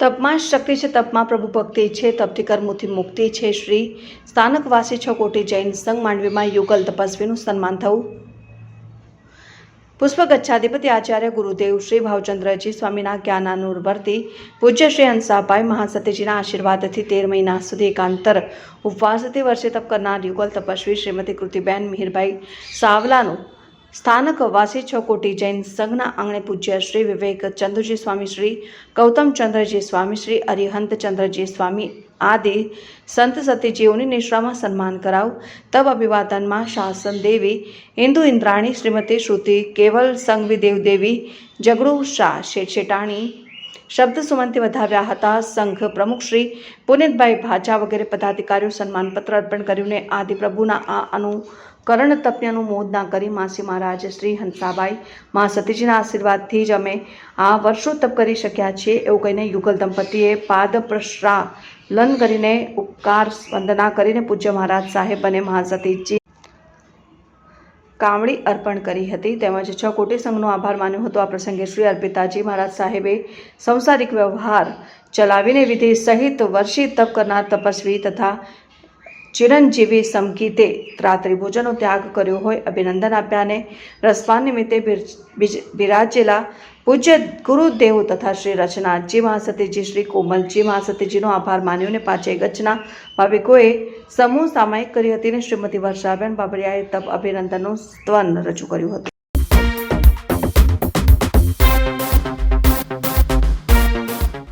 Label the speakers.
Speaker 1: તપમાં શક્તિ છે, તપમાં પ્રભુ ભક્તિ છે, તપથી કર્મોથી મુક્તિ છે. શ્રી સ્થાનકવાસી છ કોટી જૈન સંઘ માંડવીમાં યુગલ તપસ્વીનું સન્માન થવું પુષ્પગચ્છાધિપતિ આચાર્ય ગુરુદેવ શ્રી ભાવચંદ્રજી સ્વામીના જ્ઞાનાનુવર્તી પૂજ્ય શ્રી હંસાભાઈ મહાસતીજીના આશીર્વાદથી તેર મહિના સુધી એકાંતર ઉપવાસથી વર્ષે તપ કરનાર યુગલ તપસ્વી શ્રીમતી કૃતિબેન મિહિરભાઈ સાવલાનું સ્થાનક વાસી છ કોટી જૈન સંઘના આંગણે પૂજ્ય શ્રી વિવેક ચંદ્રજી સ્વામી શ્રી, ગૌતમ ચંદ્રજી સ્વામી શ્રી અરિહંત ચંદ્રજી સ્વામી આદિ સંત સતીજીઓની નિશ્રામાં સન્માન કરાવ. તબ અભિવાદનમાં શાસન દેવી હિન્દુ ઇન્દ્રાણી શ્રીમતી શ્રુતિ કેવલ સંઘવી દેવદેવી જગડુ શાહ શેઠ શેટાણી શબ્દ સુમનથી વધાવ્યા હતા. સંઘ પ્રમુખ શ્રી પુનિતભાઈ ભાજા વગેરે પદાધિકારીઓ સન્માનપત્ર અર્પણ કર્યું ને આદિપ્રભુના આ અનુકરણ તપ્યનું મોદના કરી માસી મહારાજ શ્રી હંસાબાઈ મા સતીજીના આશીર્વાદથી જ અમે આ વર્ષો તપ કરી શક્યા છીએ એવું કહીને યુગલ દંપતીએ પાદ પ્રશ્રાલન કરીને ઉપકાર વંદના કરીને પૂજ્ય મહારાજ સાહેબ અને મહાસતીજી કામળી અર્પણ કરી હતી. તેમજ છ કોટી સંઘનો આભાર માન્યો હતો. આ પ્રસંગે શ્રી અર્પિતાજી મહારાજ સાહેબે સંસારિક વ્યવહાર ચલાવીને વિધિ સહિત વર્ષી તપ કરનાર તપસ્વી તથા ચિરંજીવી સમગીતે રાત્રિ ત્યાગ કર્યો હોય અભિનંદન આપ્યા અને રસપાન નિમિત્તે બિરાજેલા પૂજ્ય ગુરુદેવ તથા શ્રી રચનાજી મહાસતીજી, શ્રી કોમલજી મહાસતીજીનો આભાર માન્યો અને ગચના ભાવિકોએ સમૂહ સામાયિક કરી હતી અને શ્રીમતી વર્ષાબેન બાબરિયાએ તપ અભિનંદનનું સ્તવન રજૂ કર્યું હતું.